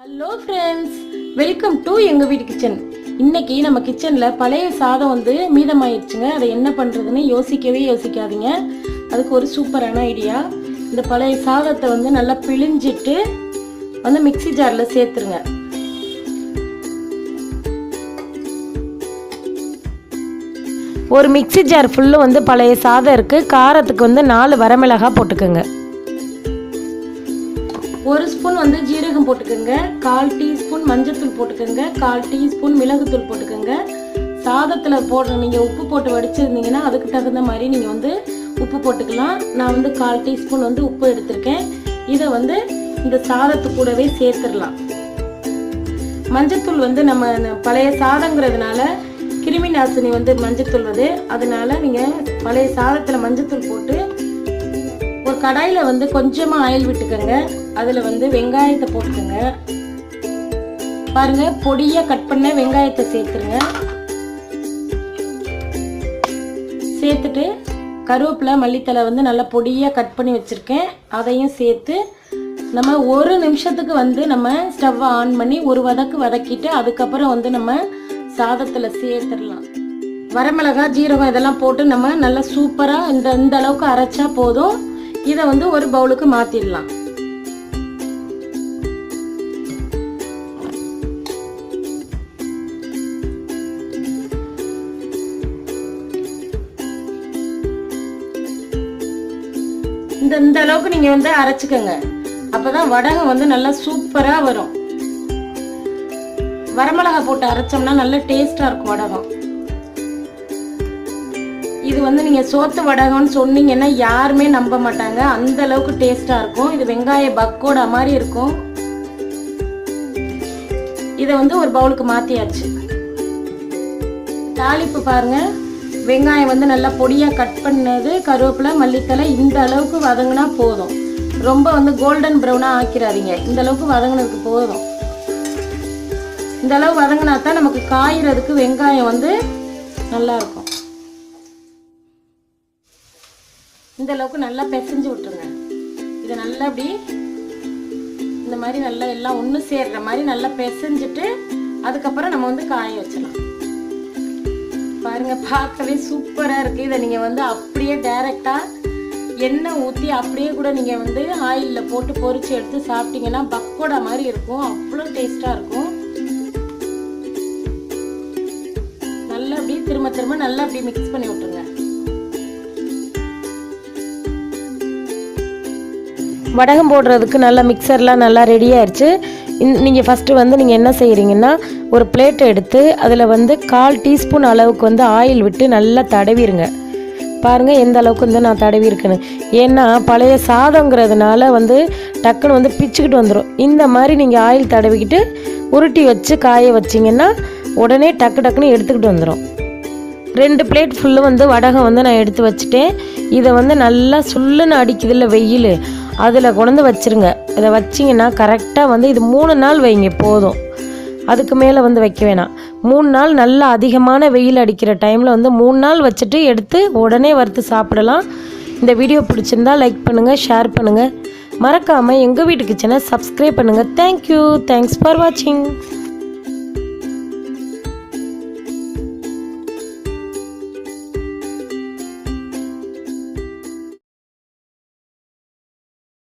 Hello friends welcome to எங்கள் வீட்டு kitchen இன்னைக்கு நம்ம கிச்சனில் பழைய சாதம் வந்து மீதமாயிடுச்சுங்க அதை என்ன பண்ணுறதுன்னு யோசிக்கவே யோசிக்காதீங்க. அதுக்கு ஒரு சூப்பரான ஐடியா இந்த பழைய சாதத்தை வந்து நல்லா பிழிஞ்சிட்டு வந்து மிக்ஸி ஜாரில் சேர்த்துருங்க. ஒரு மிக்ஸி ஜார் ஃபுல்லு வந்து பழைய சாதம் இருக்குது காரத்துக்கு வந்து நாலு வரமிளகாய் போட்டுக்கோங்க. ஒரு ஸ்பூன் வந்து ஜீரகம் போட்டுக்கோங்க. கால் டீஸ்பூன் மஞ்சத்தூள் போட்டுக்கோங்க. கால் டீஸ்பூன் மிளகுத்தூள் போட்டுக்கோங்க. சாதத்தில் போடுற நீங்கள் உப்பு போட்டு வடிச்சிருந்தீங்கன்னா அதுக்கு தகுந்த மாதிரி நீங்கள் வந்து உப்பு போட்டுக்கலாம். நான் வந்து கால் டீஸ்பூன் வந்து உப்பு எடுத்திருக்கேன். இதை வந்து இந்த சாதத்து கூடவே சேர்த்துடலாம். மஞ்சத்தூள் வந்து நம்ம பழைய சாதங்கிறதுனால கிருமி நாசினி வந்து மஞ்சத்தூள் வந்து அதனால நீங்கள் பழைய சாதத்தில் மஞ்சத்தூள் போட்டு ஒரு கடாயில் வந்து கொஞ்சமாக ஆயில் விட்டுக்கோங்க. அதில் வந்து வெங்காயத்தை போட்டுக்கோங்க. பாருங்கள் பொடியாக கட் பண்ண வெங்காயத்தை சேர்த்துருங்க. சேர்த்துட்டு கருவேப்பிலை மல்லித்தலை வந்து நல்லா பொடியாக கட் பண்ணி வச்சுருக்கேன். அதையும் சேர்த்து நம்ம ஒரு நிமிஷத்துக்கு வந்து நம்ம ஸ்டவ்வை ஆன் பண்ணி ஒரு வதக்கு வதக்கிட்டு அதுக்கப்புறம் வந்து நம்ம சாதத்தில் சேர்த்துடலாம். வரமிளகாய் ஜீரகம் இதெல்லாம் போட்டு நம்ம நல்லா சூப்பராக இந்த இந்த அளவுக்கு அரைச்சா போதும். இதை வந்து ஒரு பவுலுக்கு மாற்றிடலாம் இந்த இந்த அளவுக்கு நீங்கள் வந்து அரைச்சிக்கோங்க. அப்பதான் வடகம் வந்து நல்லா சூப்பராக வரும். வரமிளகா போட்டு அரைச்சோம்னா நல்ல டேஸ்ட்டாக இருக்கும் வடகம். இது வந்து நீங்கள் சோத்து வடகம்னு சொன்னீங்கன்னா யாருமே நம்ப மாட்டாங்க. அந்த அளவுக்கு டேஸ்டாக இருக்கும். இது வெங்காய பக்கோடா மாதிரி இருக்கும். இதை வந்து ஒரு பவுலுக்கு மாற்றியாச்சு தாளிப்பு பாருங்க. வெங்காயம் வந்து நல்லா பொடியாக கட் பண்ணது கருவேப்பிலை மல்லித்தலை இந்த அளவுக்கு வதங்கினா போதும். ரொம்ப வந்து கோல்டன் ப்ரௌனாக ஆக்கிடாதீங்க இந்த அளவுக்கு வதங்கினதுக்கு போதும். இந்த அளவு வதங்கினா தான் நமக்கு காய்கிறதுக்கு வெங்காயம் வந்து நல்லா இந்த அளவுக்கு நல்லா பிசைஞ்சு விட்டுருங்க. இதை நல்லா அப்படி இந்த மாதிரி நல்லா எல்லாம் ஒன்று சேர்ற மாதிரி நல்லா பிசைஞ்சிட்டு அதுக்கப்புறம் நம்ம வந்து காய வச்சிடலாம். பாருங்க பார்க்கவே சூப்பராக இருக்கு. இதை நீங்கள் வந்து அப்படியே டைரெக்டாக எண்ணெய் ஊற்றி அப்படியே கூட நீங்கள் வந்து ஆயிலில் போட்டு பொறிச்சு எடுத்து சாப்பிட்டீங்கன்னா பக்கோடா மாதிரி இருக்கும். அவ்வளோ டேஸ்ட்டாக இருக்கும். நல்லா அப்படியே திரும்ப திரும்ப நல்லா அப்படியே மிக்ஸ் பண்ணி விட்டுருங்க. வடகம் போடுறதுக்கு நல்லா மிக்சர்லாம் நல்லா ரெடி ஆயிடுச்சு நீங்கள் ஃபஸ்ட்டு வந்து நீங்கள் என்ன செய்கிறீங்கன்னா ஒரு பிளேட்டை எடுத்து அதில் வந்து கால் டீஸ்பூன் அளவுக்கு வந்து ஆயில் விட்டு நல்லா தடவிடுங்க பாருங்கள் எந்த அளவுக்கு வந்து நான் தடவி இருக்கேன்னு ஏன்னா பழைய சாதங்கிறதுனால வந்து டக்குன்னு வந்து பிச்சுக்கிட்டு வந்துடும் இந்த மாதிரி நீங்கள் ஆயில் தடவிக்கிட்டு உருட்டி வச்சு காய வச்சிங்கன்னா உடனே டக்கு டக்குன்னு எடுத்துக்கிட்டு வந்துடும் ரெண்டு பிளேட் ஃபுல்லு வந்து வடகம் வந்து நான் எடுத்து வச்சுட்டேன். இதை வந்து நல்லா சுல்லுன்னு அடிக்குதுல்ல வெயில். அதில் கொண்டு வச்சிருங்க. இதை வச்சிங்கன்னா கரெக்டாக வந்து இது மூணு நாள் வைங்க போதும். அதுக்கு மேலே வந்து வைக்க வேணாம். மூணு நாள் நல்லா அதிகமான வெயில் அடிக்கிற டைமில் வந்து மூணு நாள் வச்சுட்டு எடுத்து உடனே வறுத்து சாப்பிடலாம். இந்த வீடியோ பிடிச்சிருந்தா லைக் பண்ணுங்கள் ஷேர் பண்ணுங்கள் மறக்காமல் எங்கள் வீட்டு கிச்சனை சப்ஸ்கிரைப் பண்ணுங்கள் தேங்க்யூ தேங்க்ஸ் ஃபார் வாட்சிங்